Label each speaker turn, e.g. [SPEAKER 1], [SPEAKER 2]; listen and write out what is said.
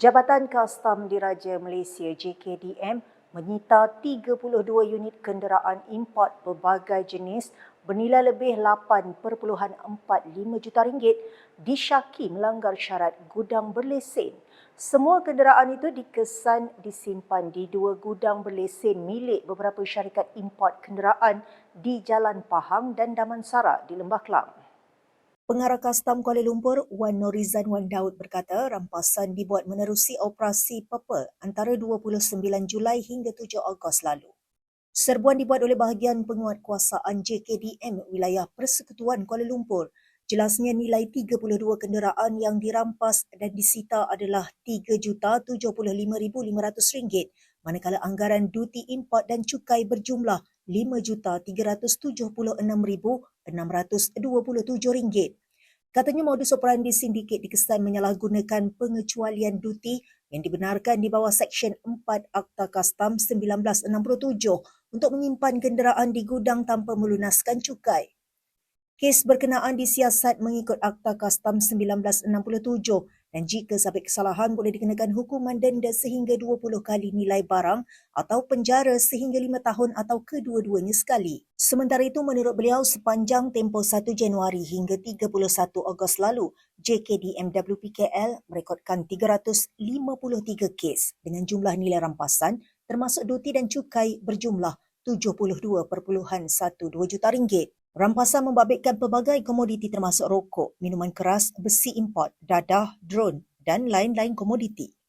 [SPEAKER 1] Jabatan Kastam Diraja Malaysia JKDM menyita 32 unit kenderaan import pelbagai jenis bernilai lebih 8.45 juta ringgit disyaki melanggar syarat gudang berlesen. Semua kenderaan itu dikesan disimpan di dua gudang berlesen milik beberapa syarikat import kenderaan di Jalan Pahang dan Damansara di Lembah Kelang. Pengarah Kastam Kuala Lumpur, Wan Norizan Wan Daud berkata rampasan dibuat menerusi operasi PEPA antara 29 Julai hingga 7 Ogos lalu. Serbuan dibuat oleh bahagian penguatkuasaan JKDM wilayah Persekutuan Kuala Lumpur. Jelasnya nilai 32 kenderaan yang dirampas dan disita adalah RM3,75,500 manakala anggaran duty import dan cukai berjumlah RM5,376,627. Katanya modus operandi sindiket dikesan menyalahgunakan pengecualian duty yang dibenarkan di bawah Seksyen 4 Akta Kastam 1967 untuk menyimpan kenderaan di gudang tanpa melunaskan cukai. Kes berkenaan disiasat mengikut Akta Kastam 1967 dan jika sabit kesalahan boleh dikenakan hukuman denda sehingga 20 kali nilai barang atau penjara sehingga 5 tahun atau kedua-duanya sekali. Sementara itu menurut beliau sepanjang tempoh 1 Januari hingga 31 Ogos lalu, JKDM WPKL merekodkan 353 kes dengan jumlah nilai rampasan termasuk duti dan cukai berjumlah 72.12 juta ringgit. Rampasan membabitkan pelbagai komoditi termasuk rokok, minuman keras, besi import, dadah, drone dan lain-lain komoditi.